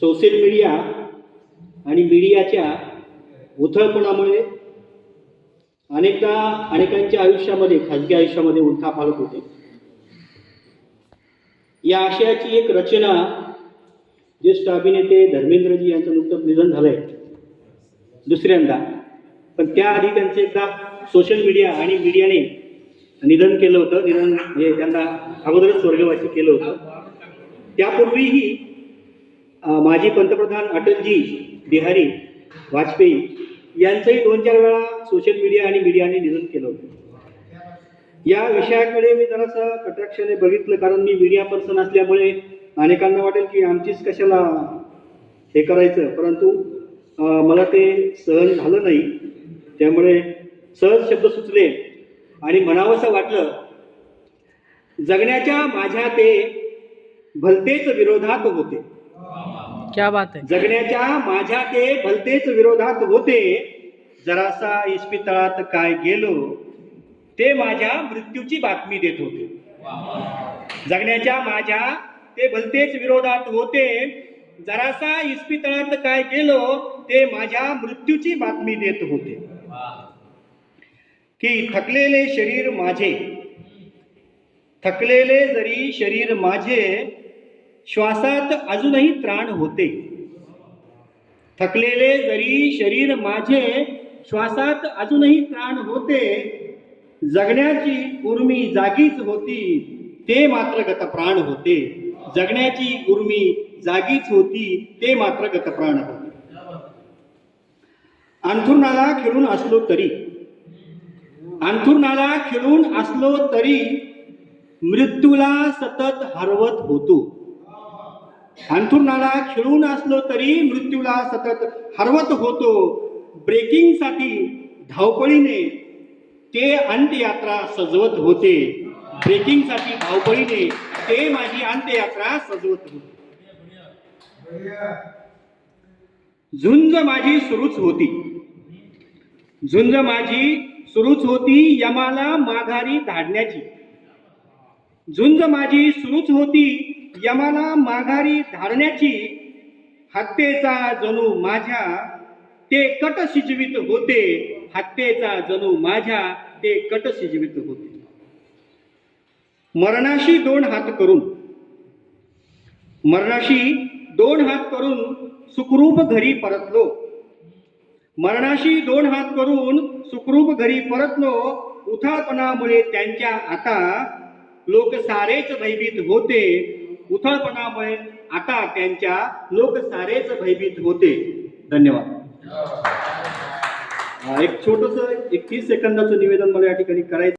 Social media आणि मीडियाच्या उथळपणामुळे अनेकदा अनेकांच्या आयुष्यामध्ये खाजगी आयुष्यामध्ये उलथापालट होते. या आशयाची एक रचना ज्येष्ठ अभिनेते धर्मेंद्रजी यांचं नुकतंच निधन झालंय. दुसऱ्यांदा. पण त्याआधी त्यांचं एकदा सोशल मीडिया आणि मीडियाने निधन केलं होतं. निधन हे त्यांना अगोदरच स्वर्गवासी केलं होतं. त्यापूर्वीही माजी पंतप्रधान अटलजी बिहारी वाजपेयी यांचंही दोन चार वेळा सोशल मीडिया आणि मीडियाने निधन केलं होतं. या विषयाकडे मी जरासं कटाक्षाने बघितलं कारण मी मीडिया पर्सन असल्यामुळे अनेकांना वाटेल की आमचीच कशाला हे करायचं. परंतु मला ते सहन झालं नाही. त्यामुळे सहज शब्द सुचले आणि म्हणावंसं वाटलं जगण्याच्या माझ्या ते भलतेच विरोधात होते. क्या बात आहे जगण्याच्या माझ्या ते भलतेच विरोधात होते. जरासा इस्पितळात काय गेलो ते माझ्या मृत्यूची बातमी देत होते. जगण्याच्या माझ्या ते भलतेच विरोधात होते. जरासा इस्पितळात काय गेलो ते माझ्या मृत्यूची बातमी देत होते. की थकलेले शरीर माझे थकलेले जरी शरीर माझे श्वासात अजूनही त्राण होते. थकलेले जरी शरीर माझे श्वासात अजूनही त्राण होते. जगण्याची उर्मी जागीच होती ते मात्र गतप्राण होते. जगण्याची उर्मी जागीच होती ते मात्र गतप्राण होते. अंथरुणाला खेळून असलो तरी अंथरुणाला खेळून असलो तरी मृत्यूला सतत हरवत होतो. अंथुरणाला खेळून असलो तरी मृत्यूला सतत हरवत होतो. ब्रेकिंगसाठी धावपळीने ते अंत्ययात्रा सजवत होते. ब्रेकिंगसाठी धावपळीने ते माझी अंत्ययात्रा सजवत होते. झुंज माझी सुरूच होती. झुंज माझी सुरूच होती यमाला माघारी धाडण्याची. झुंज माझी सुरूच होती यमाला माघारी धाडण्याची हत्येचा जणू माझ्या ते कट शिजवित होते. हत्येचा जणू माझ्या ते कट शिजवित होते. मरणाशी दोन हात करून मरणाशी दोन हात करून सुखरूप घरी परतलो. मरणाशी दोन हात करून सुखरूप घरी परतलो. उथळपणामुळे त्यांच्या आता लोक सारेच भयभीत होते. उथळपणामुळे आता त्यांच्या लोक सारेच भयभीत होते. धन्यवाद. एक छोटस एक तीस सेकंदाचं निवेदन मला या ठिकाणी करायचं